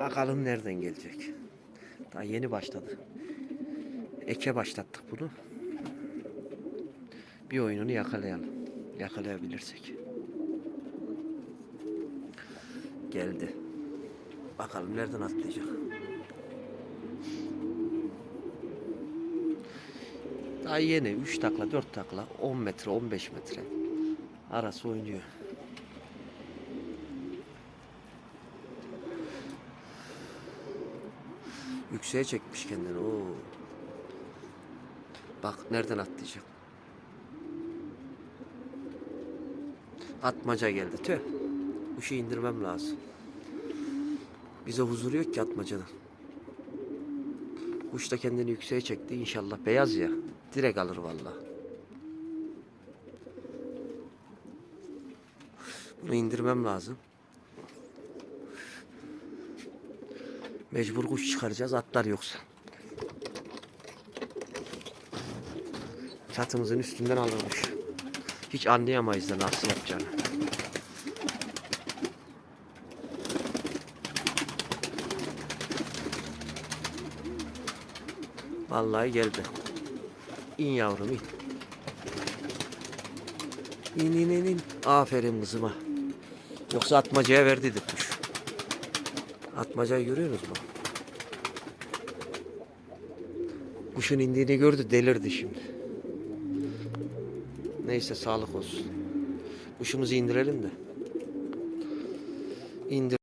Bakalım nereden gelecek. Daha yeni başladı. Eke başlattık bunu. Bir oyununu yakalayalım. Yakalayabilirsek. Geldi. Bakalım nereden atlayacak. Daha yeni 3 takla 4 takla 10 metre 15 metre arası oynuyor. Yükseğe çekmiş kendini. Oo. Bak nereden atlayacak. Atmaca geldi. Tüh. Kuşu indirmem lazım. Bize huzur yok ki atmacadan. Kuş da kendini yükseğe çekti. İnşallah beyaz ya. Direkt alır vallahi. Bunu indirmem lazım. Mecbur kuş çıkaracağız atlar yoksa. Çatımızın üstünden alırmış. Hiç anlayamayız da nasıl yapacağını. Vallahi geldi. İn yavrum in. İn in in in. Aferin kızıma. Yoksa atmacaya verdi kuş. Atmacayı görüyorsunuz mu? Kuşun indiğini gördü delirdi şimdi. Neyse sağlık olsun. Kuşumuzu indirelim de. İndir.